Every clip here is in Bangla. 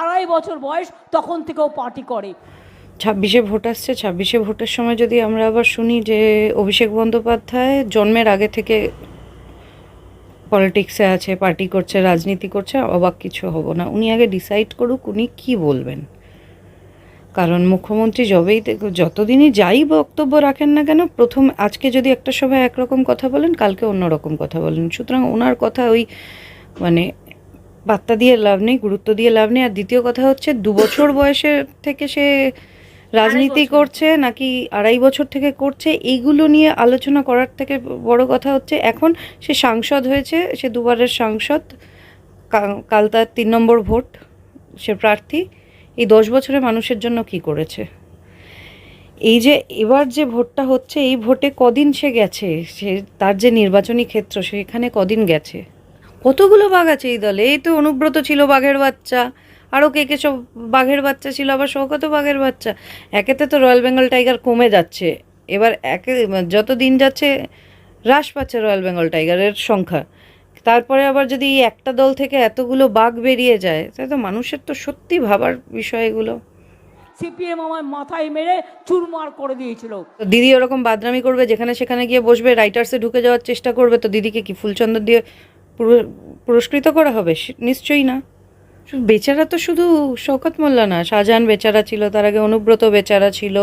আড়াই বছর বয়স তখন থেকেও পার্টি করে। ছাব্বিশে ভোট আসছে, ছাব্বিশে ভোটের সময় যদি আমরা আবার শুনি যে অভিষেক বন্দ্যোপাধ্যায় জন্মের আগে থেকে পলিটিক্সে আছে পার্টি করছে, রাজনীতি করছে, অবাক কিছু হব না। উনি আগে ডিসাইড করুক উনি কি বলবেন। কারণ মুখ্যমন্ত্রী যবেই যতদিনই যাই বক্তব্য রাখেন না কেন, প্রথম আজকে যদি একটা সভায় একরকম কথা বলেন, কালকে অন্যরকম কথা বলেন। সুতরাং ওনার কথা ওই মানে বার্তা দিয়ে লাভ নেই গুরুত্ব দিয়ে লাভ নেই। আর দ্বিতীয় কথা হচ্ছে দু বছর বয়সের থেকে সে রাজনীতি করছে নাকি আড়াই বছর থেকে করছে এইগুলো নিয়ে আলোচনা করার থেকে বড় কথা হচ্ছে এখন সে সাংসদ হয়েছে সে দুবারের সাংসদ কাল তার তিন নম্বর ভোট সে প্রার্থী। এই দশ বছরে মানুষের জন্য কি করেছে? এই যে এবার যে ভোটটা হচ্ছে এই ভোটে কদিন সে গেছে? সে তার যে নির্বাচনী ক্ষেত্র সেখানে কদিন গেছে? কতগুলো বাঘ আছে এই দলে? এই তো অনুব্রত ছিল বাঘের বাচ্চা। আরও কে কে সব বাঘের বাচ্চা ছিল? আবার শৌকত বাঘের বাচ্চা। একেতে তো রয়্যাল বেঙ্গল টাইগার কমে যাচ্ছে। এবার একে যত দিন যাচ্ছে হ্রাস পাচ্ছে রয়্যাল বেঙ্গল টাইগারের সংখ্যা। তারপরে আবার যদি এই একটা দল থেকে এতগুলো বাঘ বেরিয়ে যায় তাহলে তো মানুষের তো সত্যি ভাবার বিষয় এগুলো। সিপিএম আমার মাথায় মেরে চুরমার করে দিয়েছিল। দিদি ওরকম বাদরামি করবে যেখানে সেখানে গিয়ে বসবে রাইটার্সে ঢুকে যাওয়ার চেষ্টা করবে তো দিদিকে কি ফুলচন্দন দিয়ে পুরস্কৃত করা হবে? নিশ্চয়ই না। শুধু বেচারা তো শুধু শওকত মোল্লা না শাহজাহান বেচারা ছিল তার আগে অনুব্রত বেচারা ছিল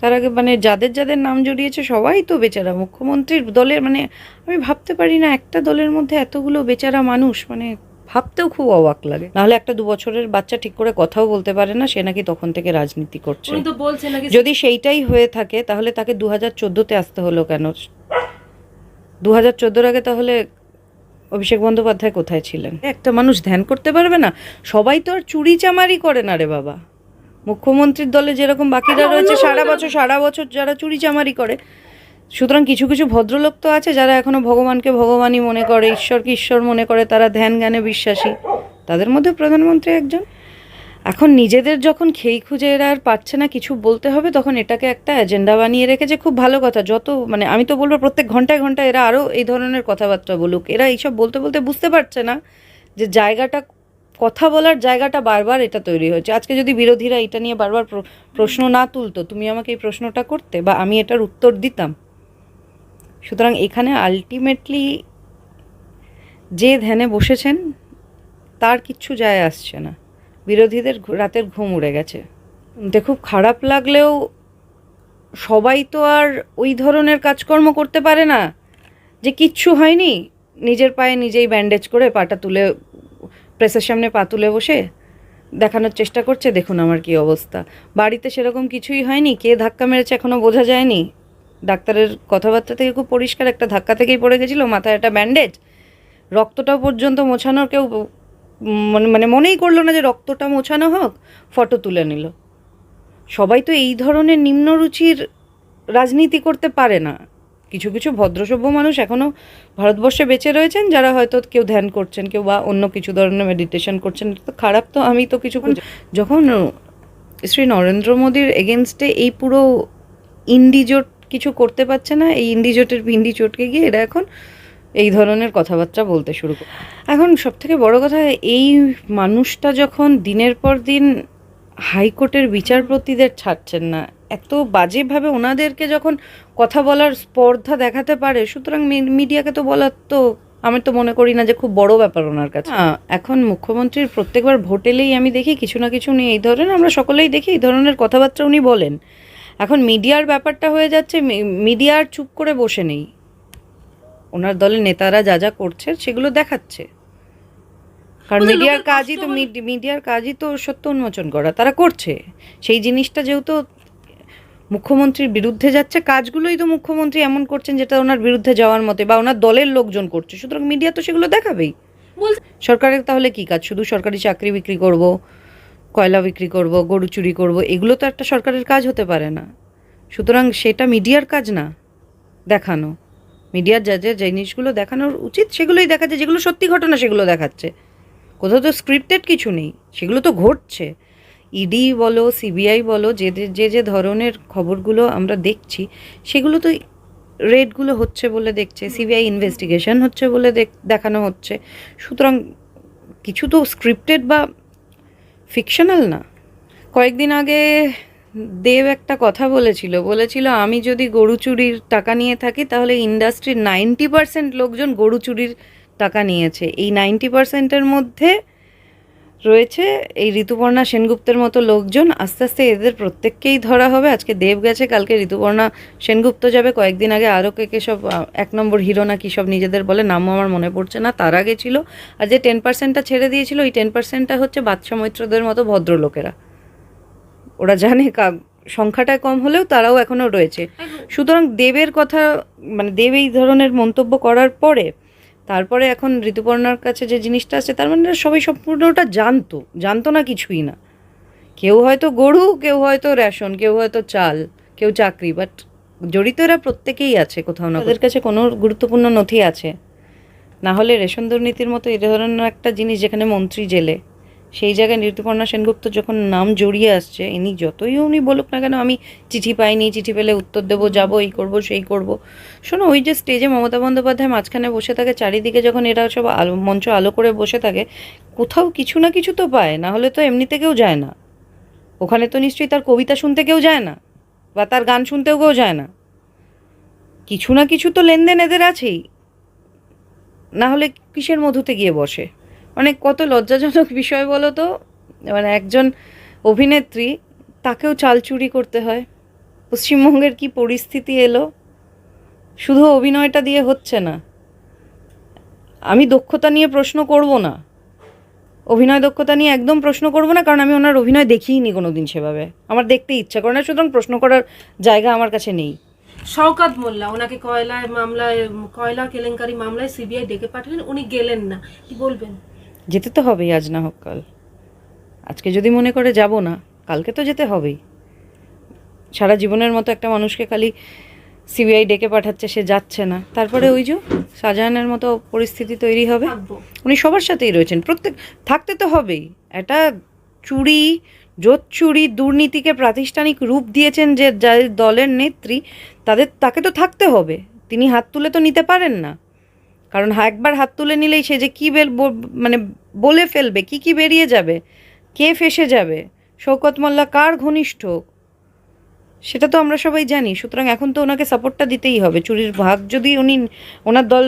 তার আগে মানে যাদের যাদের নাম জড়িয়েছে সবাই তো বেচারা। মুখ্যমন্ত্রীর দলের মানে আমি ভাবতে পারি না একটা দলের মধ্যে এতগুলো বেচারা মানুষ মানে ভাবতেও খুব অবাক লাগে। নাহলে একটা দু বছরের বাচ্চা ঠিক করে কথাও বলতে পারে না সে নাকি তখন থেকে রাজনীতি করছে। উনি বলছেন নাকি যদি সেইটাই হয়ে থাকে তাহলে তাকে দু হাজার চোদ্দোতে আসতে হলো কেন? দু হাজার চোদ্দোর আগে তাহলে অভিষেক বন্দ্যোপাধ্যায় কোথায় ছিলেন? একটা মানুষ ধ্যান করতে পারবে না? সবাই তো আর চুরি চামারি করে না রে বাবা। মুখ্যমন্ত্রীর দলে যেরকম বাকিরা রয়েছে সারা বছর সারা বছর যারা চুরি চামারি করে। সুতরাং কিছু কিছু ভদ্রলোক তো আছে যারা এখনও ভগবানকে ভগবানই মনে করে ঈশ্বরকে ঈশ্বর মনে করে তারা ধ্যান জ্ঞানে বিশ্বাসী। তাদের মধ্যে প্রধানমন্ত্রী একজন? এখন নিজেদের যখন খেই খুঁজে এরা আর পাচ্ছে না কিছু বলতে হবে, তখন এটাকে একটা এজেন্ডা বানিয়ে রেখেছে খুব ভালো কথা, যত মানে আমি তো বলব প্রত্যেক ঘন্টায় ঘন্টায় এরা আরও এই ধরনের কথাবার্তা বলুক। এরা এইসব বলতে বলতে বুঝতে পারছে না যে জায়গাটা, কথা বলার জায়গাটা বারবার এটা তৈরি হয়েছে। আজকে যদি বিরোধীরা এটা নিয়ে বারবার প্র- প্রশ্ন না তুলতো, তুমি আমাকে এই প্রশ্নটা করতে বা আমি এটার উত্তর দিতাম। সুতরাং এখানে আলটিমেটলি যে ধ্যানে বসেছেন, তার কিচ্ছু যায় আসছে না। বিরোধীদের রাতের ঘুম উড়ে গেছে। শুনতে খুব খারাপ লাগলেও সবাই তো আর ওই ধরনের কাজকর্ম করতে পারে না, যে কিচ্ছু হয়নি। নিজের পায়ে নিজেই ব্যান্ডেজ করে পাটা তুলে প্রেসের সামনে পা তুলে বসে দেখানোর চেষ্টা করছে। দেখুন আমার কি অবস্থা। বাড়িতে সেরকম কিছুই হয়নি? কে ধাক্কা মেরেছে এখনও বোঝা যায়নি? ডাক্তারের কথাবার্তা থেকে খুব পরিষ্কার একটা ধাক্কা থেকেই পড়ে গেছিল মাথায় একটা ব্যান্ডেজ রক্তটা পর্যন্ত মোছানোর কেউ মানে মানে মনেই করল না যে রক্তটা মোছানো হোক, ফটো তুলে নিল। সবাই তো এই ধরনের নিম্নরুচির রাজনীতি করতে পারে না। কিছু কিছু ভদ্রসভ্য মানুষ এখনও ভারতবর্ষে বেঁচে রয়েছেন, যারা হয়তো কেউ ধ্যান করছেন, কেউ বা অন্য কিছু ধরনের মেডিটেশন করছেন। তো খারাপ তো আমি তো কিছু যখন শ্রী নরেন্দ্র মোদীর এগেনস্টে এই পুরো ইন্ডিজোট কিছু করতে পারছে না, এই ইন্ডিজোটের ভিন্ডি চটকে গিয়ে এরা এখন এই ধরনের কথাবার্তা বলতে শুরু করে। এখন সব থেকে বড় কথা এই মানুষটা যখন দিনের পর দিন হাইকোর্টের বিচারপতিদের ছাড়ছেন না এত বাজেভাবে ওনাদেরকে যখন কথা বলার স্পর্ধা দেখাতে পারে সুতরাং মিডিয়াকে তো বলার তো আমি তো মনে করি না যে খুব বড় ব্যাপার ওনার কাছে। হ্যাঁ, এখন মুখ্যমন্ত্রীর প্রত্যেকবার ভোটেলেই আমি দেখি কিছু না কিছু নিয়ে এই ধরনের আমরা সকলেই দেখি এই ধরনের কথাবার্তা উনি বলেন। এখন মিডিয়ার ব্যাপারটা হয়ে যাচ্ছে মিডিয়া আর চুপ করে বসে নেই। ওনার দলের নেতারা যা যা করছে সেগুলো দেখাচ্ছে। কারণ মিডিয়ার কাজই তো মিডিয়ার কাজই তো সত্য উন্মোচন করা তারা করছে। সেই জিনিসটা যেহেতু মুখ্যমন্ত্রীর বিরুদ্ধে যাচ্ছে কাজগুলোই তো মুখ্যমন্ত্রী এমন করছেন যেটা ওনার বিরুদ্ধে যাওয়ার মতে বা ওনার দলের লোকজন করছে। সুতরাং মিডিয়া তো সেগুলো দেখাবেই। সরকারের তাহলে কি কাজ? শুধু সরকারি চাকরি বিক্রি করব কয়লা বিক্রি করব গরু চুরি করব এগুলো তো একটা সরকারের কাজ হতে পারে না। সুতরাং সেটা মিডিয়ার কাজ না দেখানো। মিডিয়ার যা যা জিনিসগুলো দেখানোর উচিত, সেগুলোই দেখাচ্ছে, যেগুলো সত্যি ঘটনা সেগুলো দেখাচ্ছে। কোথাও তো স্ক্রিপ্টেড কিছু নেই, সেগুলো তো ঘটছে। ইডি বলো সিবিআই বলো, যে যে- যে যে ধরনের খবরগুলো আমরা দেখছি, সেগুলো তো রেডগুলো হচ্ছে বলে দেখছে সিবিআই ইনভেস্টিগেশন হচ্ছে বলে দেখানো হচ্ছে। সুতরাং কিছু তো স্ক্রিপ্টেড বা ফিকশনাল না। কয়েকদিন আগে দেব একটা কথা বলেছিল বলেছিল, আমি যদি গরু চুরির টাকা নিয়ে থাকি, তাহলে ইন্ডাস্ট্রির নাইনটি পার্সেন্ট লোকজন গরু চুরির টাকা নিয়েছে। এই নাইনটি পার্সেন্টের মধ্যে রয়েছে এই ঋতুপর্ণা সেনগুপ্তের মতো লোকজন। আস্তে আস্তে এদের প্রত্যেককেই ধরা হবে। আজকে দেব গেছে, কালকে ঋতুপর্ণা সেনগুপ্ত যাবে। কয়েকদিন আগে আরও কে কে সব এক নম্বর হিরো না কি সব নিজেদের বলে, নামও আমার মনে পড়ছে না, তারা গেছিল। আর যে টেন পার্সেন্টটা ছেড়ে দিয়েছিল, ওই টেন পার্সেন্টটা হচ্ছে বাদশা মৈত্রদের মতো ভদ্রলোকেরা। ওরা জানে কা- সংখ্যাটা কম হলেও তারাও এখনও রয়েছে। সুতরাং দেবের কথা মানে দেব এই ধরনের মন্তব্য করার পরে তারপরে এখন ঋতুপর্ণার কাছে যে জিনিসটা আছে তার মানে সবাই সম্পূর্ণটা জানতো জানতো না কিছুই না। কেউ হয়তো গরু কেউ হয়তো রেশন কেউ হয়তো চাল কেউ চাকরি বাট জড়িত এরা প্রত্যেকেই আছে কোথাও না ওদের কাছে কোনো গুরুত্বপূর্ণ নথি আছে। না হলে রেশন দুর্নীতির মতো এ ধরনের একটা জিনিস যেখানে মন্ত্রী জেলে সেই জায়গায় ঋতুপর্ণা সেনগুপ্ত যখন নাম জড়িয়ে আসছে, ইনি যতই উনি বলুক না কেন, আমি চিঠি পাইনি, চিঠি পেলে উত্তর দেবো, যাব, এই করব, সেই করব। শোনো, ওই যে স্টেজে মমতা বন্দ্যোপাধ্যায় মাঝখানে বসে থাকে, চারিদিকে যখন এরা সব আলো, মঞ্চ আলো করে বসে থাকে, কোথাও কিছু না কিছু তো পায়, না হলে তো এমনিতে কেউ যায় না। ওখানে তো নিশ্চয়ই তার কবিতা শুনতে কেউ যায় না, বা তার গান শুনতেও কেউ যায় না। কিছু না কিছু তো লেনদেন এদের আছেই। না হলে কিসের মধুতে গিয়ে বসে? মানে কত লজ্জাজনক বিষয় বলো তো মানে একজন অভিনেত্রী, তাকেও চাল চুরি করতে হয়। পশ্চিমবঙ্গের কি পরিস্থিতি এলো? শুধু অভিনয়টা দিয়ে হচ্ছে না। আমি দক্ষতা নিয়ে প্রশ্ন করব না। অভিনয় দক্ষতা নিয়ে একদম প্রশ্ন করব না, কারণ আমি ওনার অভিনয় দেখিইনি কোনো দিন সেভাবে। আমার দেখতে ইচ্ছা করে না, সুতরাং প্রশ্ন করার জায়গা আমার কাছে নেই। শওকাত মোল্লা, ওনাকে কয়লায় মামলায়, কয়লা কেলেঙ্কারি মামলায় সিবিআই ডেকে পাঠালেন, উনি গেলেন না। কি বলবেন? যেতে তো হবেই আজ না হোক কাল। আজকে যদি মনে করে যাব না কালকে তো যেতে হবেই। সারা জীবনের মতো একটা মানুষকে খালি সিবিআই ডেকে পাঠাচ্ছে সে যাচ্ছে না। তারপরে ওই যে শাহজাহানের মতো পরিস্থিতি তৈরি হবে। উনি সবার সাথেই রয়েছেন। প্রত্যেক থাকতে তো হবেই। এটা চুরি জোট চুরি দুর্নীতিকে প্রাতিষ্ঠানিক রূপ দিয়েছেন যে যাদের দলের নেত্রী তাদের তাকে তো থাকতে হবে। তিনি হাত তুলে তো নিতে পারেন না। কারণ একবার হাত তুলে নিলেই সে যে কী বেল মানে বলে ফেলবে, কি কি বেরিয়ে যাবে, কে ফেসে যাবে শৌকত মোল্লা কার ঘনিষ্ঠ? সেটা তো আমরা সবাই জানি, সুতরাং এখন তো ওনাকে সাপোর্টটা দিতেই হবে। চুরির ভাগ যদি উনি ওনার দল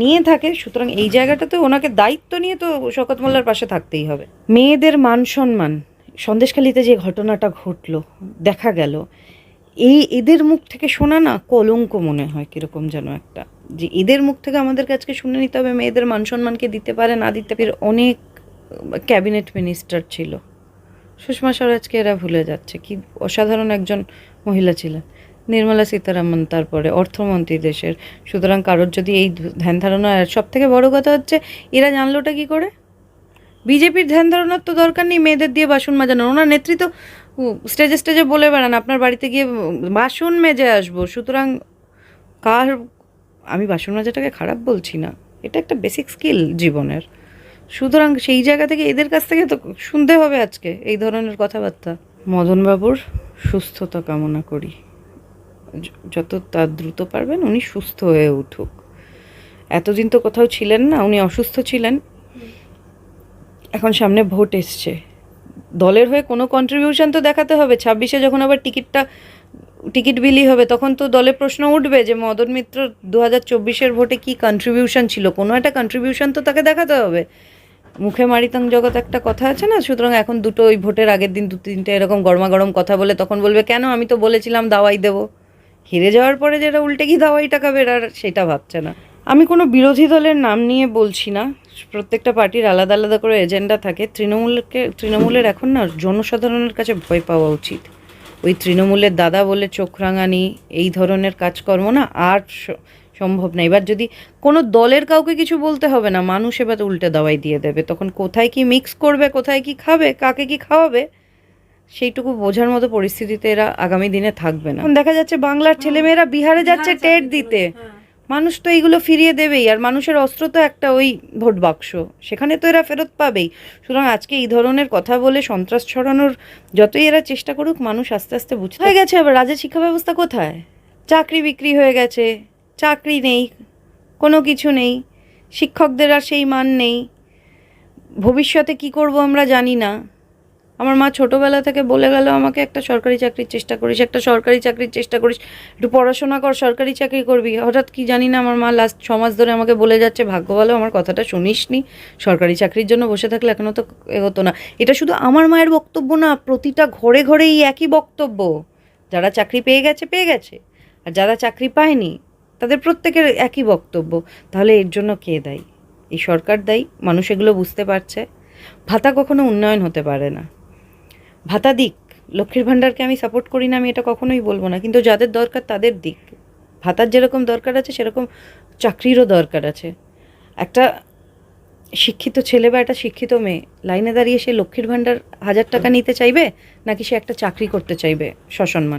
নিয়ে থাকে, সুতরাং এই জায়গাটাতে ওনাকে দায়িত্ব নিয়ে তো শওকত মোল্লার পাশে থাকতেই হবে। মেয়েদের মান সম্মান, সন্দেশখালিতে যে ঘটনাটা ঘটলো, দেখা গেল এই এদের মুখ থেকে শোনা না কলঙ্ক মনে হয় কীরকম যেন একটা। যে এদের মুখ থেকে আমাদের কাছকে শুনে নিতে হবে, মেয়েদের মান সম্মানকে দিতে পারে, না দিতে পারে, অনেক ক্যাবিনেট মিনিস্টার ছিল। সুষমা স্বরাজকে এরা ভুলে যাচ্ছে। কি অসাধারণ একজন মহিলা ছিলেন। নির্মলা সীতারামন তারপরে, অর্থমন্ত্রী দেশের। সুতরাং কারোর যদি এই ধ্যান ধারণা সব থেকে বড় কথা হচ্ছে, এরা জানলোটা কি করে? বিজেপির ধ্যান ধারণার তো দরকার নেই, মেয়েদের দিয়ে বাসন মাজানো ওনার নেতৃত্ব স্টেজে স্টেজে বলে বেড়ান, আপনার বাড়িতে গিয়ে বাসন মেজে আসব। সুতরাং কার, আমি বাসন মাজাটাকে খারাপ বলছি না, এটা একটা বেসিক স্কিল জীবনের। সুতরাং সেই জায়গা থেকে এদের কাছ থেকে তো শুনতে হবে আজকে, এই ধরনের কথাবার্তা। মদনবাবুর সুস্থতা কামনা করি। যত তার দ্রুত পারবেন উনি সুস্থ হয়ে উঠুক। এতদিন তো কোথাও ছিলেন না, উনি অসুস্থ ছিলেন। এখন সামনে ভোট এসছে। দলের হয়ে কোনো কন্ট্রিবিউশন তো দেখাতে হবে। ছাব্বিশে যখন আবার টিকিটটা, টিকিট বিলি হবে, তখন তো দলে প্রশ্ন উঠবে যে মদন মিত্র দু হাজার চব্বিশের ভোটে কী কন্ট্রিবিউশন ছিল? কোনো একটা কন্ট্রিবিউশন তো তাকে দেখাতে হবে। মুখে মারিতাং জগৎ একটা কথা আছে না? সুতরাং এখন দুটো ওই ভোটের আগের দিন দু তিনটে এরকম গরমা গরম কথা বলে তখন বলবে, কেন? আমি তো বলেছিলাম দাওয়াই দেবো। হেরে যাওয়ার পরে যেটা উল্টে কি দাওয়াই টাকা বেরার সেটা ভাবছে না। আমি কোনো বিরোধী দলের নাম নিয়ে বলছি না। প্রত্যেকটা পার্টির আলাদা আলাদা করে এজেন্ডা থাকে। তৃণমূলকে, তৃণমূলের এখন না জনসাধারণের কাছে ভয় পাওয়া উচিত। ওই তৃণমূলের দাদা বলে চোখ রাঙানি, এই ধরনের কাজকর্ম না আর সম্ভব না। এবার যদি কোনো দলের কাউকে কিছু বলতে হবে না, মানুষ এবার উল্টে দাওয়াই দিয়ে দেবে। তখন কোথায় কি মিক্স করবে, কোথায় কি খাবে, কাকে কি খাওয়াবে, সেইটুকু বোঝার মতো পরিস্থিতিতে এরা আগামী দিনে থাকবে না। দেখা যাচ্ছে বাংলার ছেলেমেয়েরা বিহারে যাচ্ছে টেট দিতে। মানুষ তো এইগুলো ফিরিয়ে দেবেই, আর মানুষের অস্ত্র তো একটা ওই ভোট বাক্স। সেখানে তো এরা ফেরত পাবেই। সুতরাং আজকে এই ধরনের কথা বলে সন্ত্রাস ছড়ানোর যতই এরা চেষ্টা করুক, মানুষ আস্তে আস্তে বুঝতে হয়ে গেছে আবার। রাজ্যের শিক্ষা ব্যবস্থা কোথায়? চাকরি বিক্রি হয়ে গেছে, চাকরি নেই, কোনো কিছু নেই, শিক্ষকদের আর সেই মান নেই। ভবিষ্যতে কি করব আমরা জানি না। আমার মা ছোটোবেলা থেকে বলে গেল, আমাকে একটা সরকারি চাকরির চেষ্টা করিস, একটা সরকারি চাকরির চেষ্টা করিস, একটু পড়াশোনা কর, সরকারি চাকরি করবি। হঠাৎ কি জানি না আমার মা লাস্ট ছ মাস ধরে আমাকে বলে যাচ্ছে, ভাগ্য ভালো, আমার কথাটা শুনিসনি। সরকারি চাকরির জন্য বসে থাকলে এখনও তো এগোতো না। এটা শুধু আমার মায়ের বক্তব্য না, প্রতিটা ঘরে ঘরে এই একই বক্তব্য। যারা চাকরি পেয়ে গেছে পেয়ে গেছে। আর যারা চাকরি পায়নি, তাদের প্রত্যেকের একই বক্তব্য। তাহলে এর জন্য কে দায়ী? এই সরকার দায়ী? মানুষ এগুলো বুঝতে পারছে। ভাতা কখনো উন্নয়ন হতে পারে না। ভাতা দিক, লক্ষ্মীর ভাণ্ডারকে আমি সাপোর্ট করি না, আমি এটা কখনোই বলব না। কিন্তু যাদের দরকার তাদের দিক। ভাতার যেরকম দরকার আছে, সেরকম চাকরিরও দরকার আছে। একটা শিক্ষিত ছেলে বা একটা শিক্ষিত মেয়ে, লাইনে দাঁড়িয়ে সে লক্ষ্মীর ভাণ্ডার হাজার টাকা নিতে চাইবে, নাকি সে একটা চাকরি করতে চাইবে, সসম্মান?